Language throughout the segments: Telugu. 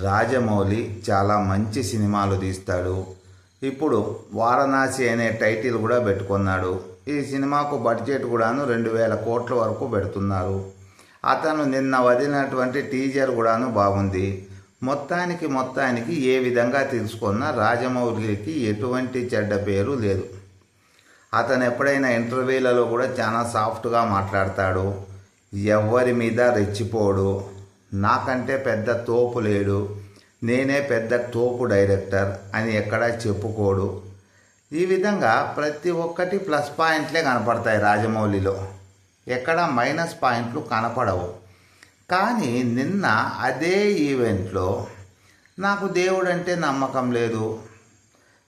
రాజమౌళి చాలా మంచి సినిమాలు తీస్తాడు. ఇప్పుడు వారణాసి అనే టైటిల్ కూడా పెట్టుకున్నాడు. ఈ సినిమాకు బడ్జెట్ కూడాను రెండు వేల కోట్ల వరకు పెడుతున్నారు. అతను నిన్న వదిలినటువంటి టీజర్ కూడాను బాగుంది. మొత్తానికి మొత్తానికి ఏ విధంగా తెలుసుకున్నా రాజమౌళికి ఎటువంటి చెడ్డ పేరు లేదు. అతను ఎప్పుడైనా ఇంటర్వ్యూలలో కూడా చాలా సాఫ్ట్గా మాట్లాడతాడు. ఎవరి మీద రెచ్చిపోడు. నాకంటే పెద్ద తోపు లేడు. నేనే పెద్ద తోపు డైరెక్టర్ అని ఎక్కడా చెప్పుకోడు. ఈ విధంగా ప్రతి ఒక్కటి ప్లస్ పాయింట్లే కనపడతాయి రాజమౌళిలో. ఎక్కడ మైనస్ పాయింట్లు కనపడవు. కానీ నిన్న అదే ఈవెంట్లో నాకు దేవుడంటే నమ్మకం లేదు.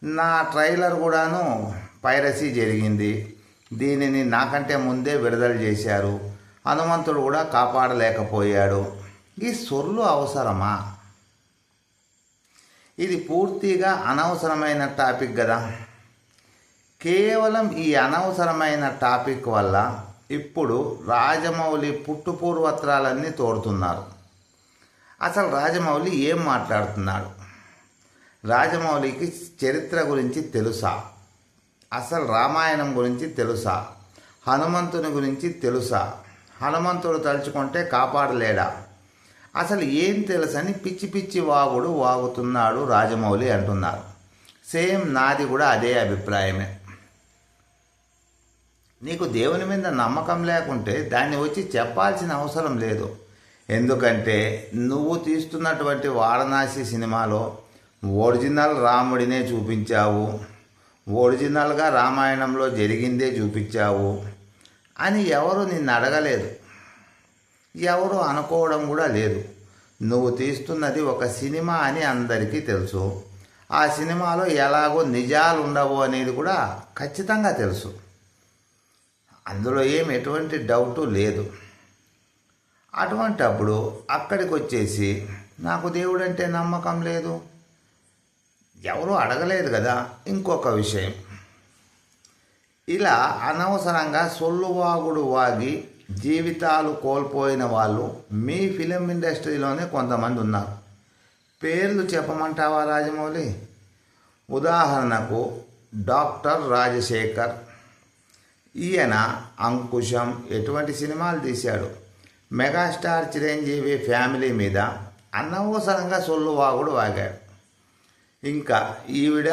నా ట్రైలర్ కూడాను పైరసీ జరిగింది. దీనిని నాకంటే ముందే విడుదల చేశారు. హనుమంతుడు కూడా కాపాడలేకపోయాడు. ఈ సొర్లు అవసరమా? ఇది పూర్తిగా అనవసరమైన టాపిక్ కదా. కేవలం ఈ అనవసరమైన టాపిక్ వల్ల ఇప్పుడు రాజమౌళి పుట్టుపూర్వత్రాలన్నీ తోడుతున్నారు. అసలు రాజమౌళి ఏం మాట్లాడుతున్నాడు? రాజమౌళికి చరిత్ర గురించి తెలుసా? అసలు రామాయణం గురించి తెలుసా? హనుమంతుని గురించి తెలుసా? హనుమంతుడు తలుచుకుంటే కాపాడలేడా? అసలు ఏం తెలుసని పిచ్చి పిచ్చి వాగుడు వాగుతున్నాడు రాజమౌళి అంటున్నారు. సేమ్ నాది కూడా అదే అభిప్రాయమే. నీకు దేవుని మీద నమ్మకం లేకుంటే దాన్ని వచ్చి చెప్పాల్సిన అవసరం లేదు. ఎందుకంటే నువ్వు తీస్తున్నటువంటి వారణాసి సినిమాలో ఒరిజినల్ రాముడినే చూపించావు. ఒరిజినల్గా రామాయణంలో జరిగిందే చూపించావు. అని ఎవరు నిన్ను అడగలేదు. ఎవరు అనుకోవడం కూడా లేదు. నువ్వు తీస్తున్నది ఒక సినిమా అని అందరికీ తెలుసు. ఆ సినిమాలో ఎలాగో నిజాలు ఉండవు అనేది కూడా ఖచ్చితంగా తెలుసు. అందులో ఏం ఎటువంటి డౌటు లేదు. అటువంటప్పుడు అక్కడికి వచ్చేసి నాకు దేవుడంటే నమ్మకం లేదు. ఎవరూ అడగలేదు కదా ఇంకొక విషయం. ఇలా అనవసరంగా సొల్లువాగుడు వాగి జీవితాలు కోల్పోయిన వాళ్ళు మీ ఫిలిం ఇండస్ట్రీలోనే కొంతమంది ఉన్నారు. పేర్లు చెప్పమంటావా రాజమౌళి? ఉదాహరణకు డాక్టర్ రాజశేఖర్. ఈయన అంకుశం ఎటువంటి సినిమాలు తీశాడు? మెగాస్టార్ చిరంజీవి ఫ్యామిలీ మీద అనవసరంగా సొల్లువాగుడు వాగాడు. ఇంకా ఈవిడ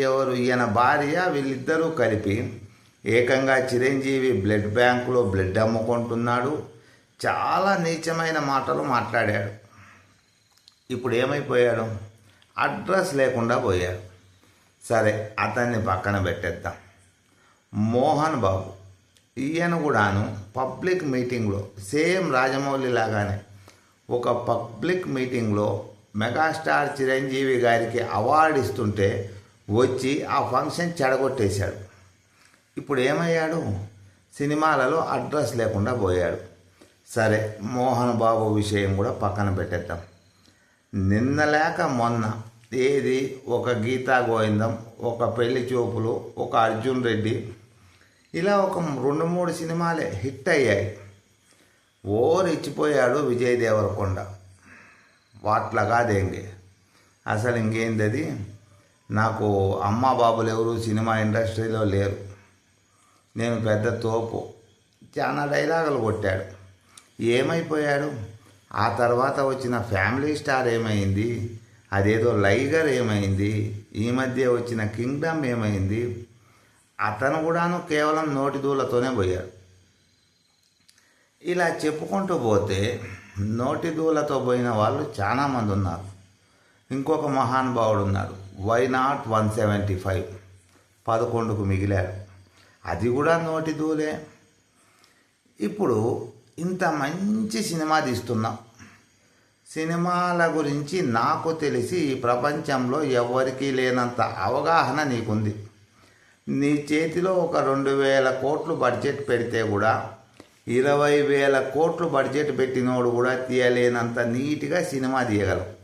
ఎవరు ఈయన భార్య వీళ్ళిద్దరూ కలిపి ఏకంగా చిరంజీవి బ్లడ్ బ్యాంకులో బ్లడ్ అమ్ముకుంటున్నాడు. చాలా నీచమైన మాటలు మాట్లాడాడు. ఇప్పుడు ఏమైపోయాడు? అడ్రస్ లేకుండా పోయాడు. సరే అతన్ని పక్కన పెట్టేద్దాం. మోహన్ బాబు ఈయన కూడాను పబ్లిక్ మీటింగ్లో సేమ్ రాజమౌళి లాగానే ఒక పబ్లిక్ మీటింగ్లో మెగాస్టార్ చిరంజీవి గారికి అవార్డు ఇస్తుంటే వచ్చి ఆ ఫంక్షన్ చెడగొట్టేశాడు. ఇప్పుడు ఏమయ్యాడు సినిమాలలో అడ్రస్ లేకుండా పోయాడు. సరే మోహన్ బాబు విషయం కూడా పక్కన పెట్టేద్దాం. నిన్న లేక మొన్న ఏది? ఒక గీతా గోవిందం ఒక పెళ్ళి చూపులు ఒక అర్జున్ రెడ్డి. ఇలా ఒక రెండు మూడు సినిమాలే హిట్ అయ్యాయి. ఓ విజయ్ దేవరకొండ. వాట్లగా కాదేంగి అసలు ఇంకేంది అది నాకు అమ్మ బాబులు ఎవరు సినిమా ఇండస్ట్రీలో లేరు. నేను పెద్ద తోపు. చాలా డైలాగులు కొట్టాడు. ఏమైపోయాడు? ఆ తర్వాత వచ్చిన ఫ్యామిలీ స్టార్ ఏమైంది? అదేదో లైగర్ ఏమైంది? ఈ మధ్య వచ్చిన కింగ్డమ్ ఏమైంది? అతను కూడాను కేవలం నోటి దూలతోనే పోయాడు. ఇలా చెప్పుకుంటూ పోతే నోటి దూలతో పోయిన వాళ్ళు చాలామంది ఉన్నారు. ఇంకొక మహానుభావుడు ఉన్నాడు. Why not one seventy five. పదకొండుకు మిగిలాడు. అది కూడా నోటి దూలే. ఇప్పుడు ఇంత మంచి సినిమా తీస్తున్నాం. సినిమాల గురించి నాకు తెలిసి ఈ ప్రపంచంలో ఎవరికీ లేనంత అవగాహన నీకుంది. నీ చేతిలో ఒక రెండు వేల కోట్లు బడ్జెట్ పెడితే కూడా ఇరవై వేల కోట్లు బడ్జెట్ పెట్టినోడు కూడా తీయలేనంత నీట్గా సినిమా తీయగలవు.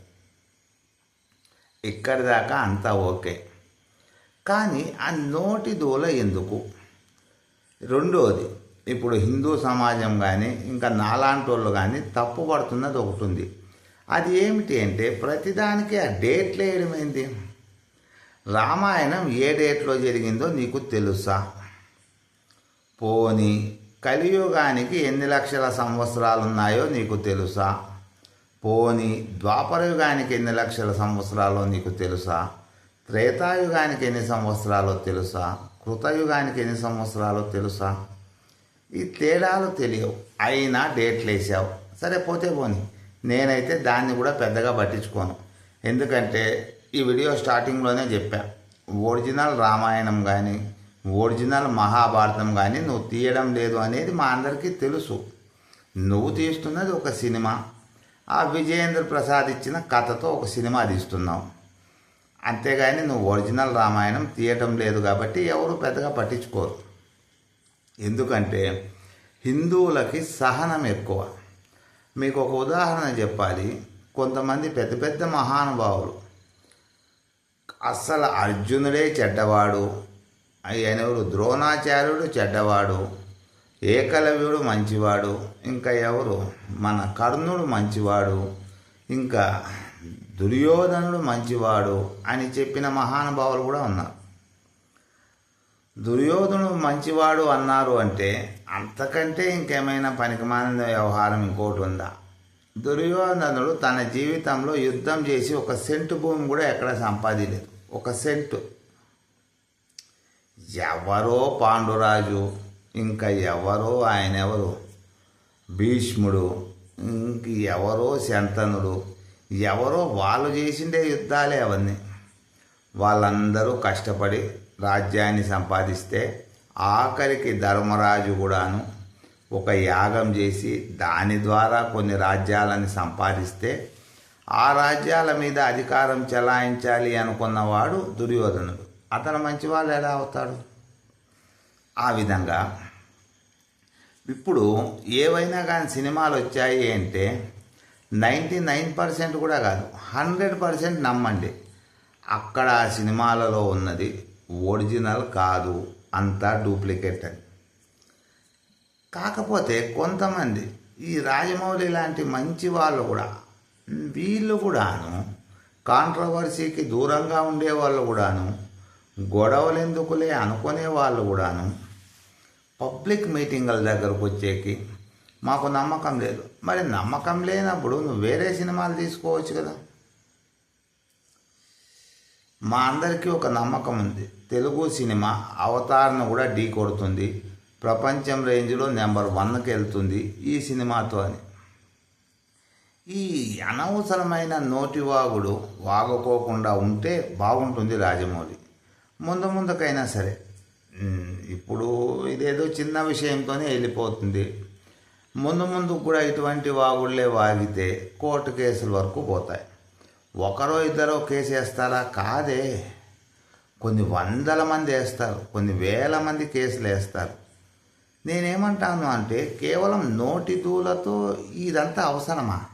ఇక్కడి దాకా అంతా ఓకే. కానీ ఆ నోటి దూల ఎందుకు? రెండోది ఇప్పుడు హిందూ సమాజం కానీ ఇంకా నాలాంటి వాళ్ళు కానీ తప్పుపడుతున్నది ఒకటి ఉంది అది ఏమిటి అంటే ప్రతిదానికి ఆ డేట్లు వేయడం ఏంటి రామాయణం ఏ డేట్లో జరిగిందో నీకు తెలుసా? పోని కలియుగానికి ఎన్ని లక్షల సంవత్సరాలు ఉన్నాయో నీకు తెలుసా? పోని ద్వాపరయుగానికి ఎన్ని లక్షల సంవత్సరాలో నీకు తెలుసా? త్రేతాయుగానికి ఎన్ని సంవత్సరాలో తెలుసా? కృతయుగానికి ఎన్ని సంవత్సరాలు తెలుసా? ఈ తేడాలు తెలియవు. అయినా డేట్లు వేసావు. సరే పోతే పోని. నేనైతే దాన్ని కూడా పెద్దగా పట్టించుకోను. ఎందుకంటే ఈ వీడియో స్టార్టింగ్లోనే చెప్పా. ఒరిజినల్ రామాయణం కానీ ఒరిజినల్ మహాభారతం కానీ నువ్వు తీయడం లేదు అనేది మా అందరికీ తెలుసు. నువ్వు తీస్తున్నది ఒక సినిమా. ఆ విజయేంద్ర ప్రసాద్ ఇచ్చిన కథతో ఒక సినిమా తీస్తున్నావు అంతేగాని నువ్వు ఒరిజినల్ రామాయణం తీయటం లేదు కాబట్టి ఎవరు పెద్దగా పట్టించుకోరు. ఎందుకంటే హిందువులకి సహనం ఎక్కువ. మీకు ఒక ఉదాహరణ చెప్పాలి. కొంతమంది పెద్ద పెద్ద మహానుభావులు. అస్సలు అర్జునుడే చెడ్డవాడు. ఎవరు ద్రోణాచార్యుడు చెడ్డవాడు. ఏకలవ్యుడు మంచివాడు. ఇంకా ఎవరు? మన కర్ణుడు మంచివాడు. ఇంకా దుర్యోధనుడు మంచివాడు అని చెప్పిన మహానుభావులు కూడా ఉన్నారు. దుర్యోధనుడు మంచివాడు అన్నారు అంటే అంతకంటే ఇంకేమైనా పనికిమాలిన వ్యవహారం ఇంకోటి ఉందా? దుర్యోధనుడు తన జీవితంలో యుద్ధం చేసి ఒక సెంటు భూమి కూడా ఎక్కడ సంపాదించలేదు. ఒక సెంటు. ఎవరో పాండురాజు ఇంకా ఎవరో ఆయన ఎవరు? భీష్ముడు ఇంక ఎవరో శంతనుడు ఎవరో వాళ్ళు చేసిండే యుద్ధాలే అవన్నీ. వాళ్ళందరూ కష్టపడి రాజ్యాన్ని సంపాదిస్తే ఆఖరికి ధర్మరాజు కూడాను ఒక యాగం చేసి దాని ద్వారా కొన్ని రాజ్యాలని సంపాదిస్తే ఆ రాజ్యాల మీద అధికారం చెలాయించాలి అనుకున్నవాడు దుర్యోధనుడు. అతను మంచివాళ్ళు ఎలా అవుతాడు? ఆ విధంగా ఇప్పుడు ఏవైనా కానీ సినిమాలు వచ్చాయి అంటే నైంటీ నైన్ పర్సెంట్ కూడా కాదు. హండ్రెడ్ పర్సెంట్ నమ్మండి. అక్కడ ఆ సినిమాలలో ఉన్నది ఒరిజినల్ కాదు. అంతా డూప్లికేట్ అని. కాకపోతే కొంతమంది ఈ రాజమౌళి లాంటి మంచి వాళ్ళు కూడా వీళ్ళు కూడాను కాంట్రవర్సీకి దూరంగా ఉండే వాళ్ళు కూడాను గొడవలు ఎందుకులే అనుకునే వాళ్ళు కూడాను పబ్లిక్ మీటింగుల దగ్గరకు వచ్చేకి మాకు నమ్మకం లేదు. మరి నమ్మకం లేనప్పుడు నువ్వు వేరే సినిమాలు తీసుకోవచ్చు కదా. మా అందరికీ ఒక నమ్మకం ఉంది. తెలుగు సినిమా అవతారణ కూడా ఢీ కొడుతుంది. ప్రపంచం రేంజ్లో నెంబర్ వన్కి వెళ్తుంది ఈ సినిమాతో అని. ఈ అనవసరమైన నోటి వాగుడు వాగుకోకుండా ఉంటే బాగుంటుంది రాజమౌళి. ముందు ముందుకైనా సరే. ఇప్పుడు ఇదేదో చిన్న విషయంతోనే వెళ్ళిపోతుంది. ముందు ముందు కూడా ఇటువంటి వాగుళ్ళే వాగితే కోర్టు కేసుల వరకు పోతాయి. ఒకరో ఇద్దరో కేసు వేస్తారా? కాదే. కొన్ని వందల మంది వేస్తారు. కొన్ని వేల మంది కేసులు వేస్తారు. నేనేమంటాను అంటే కేవలం నోటి దూలతో ఇదంతా అవసరమా?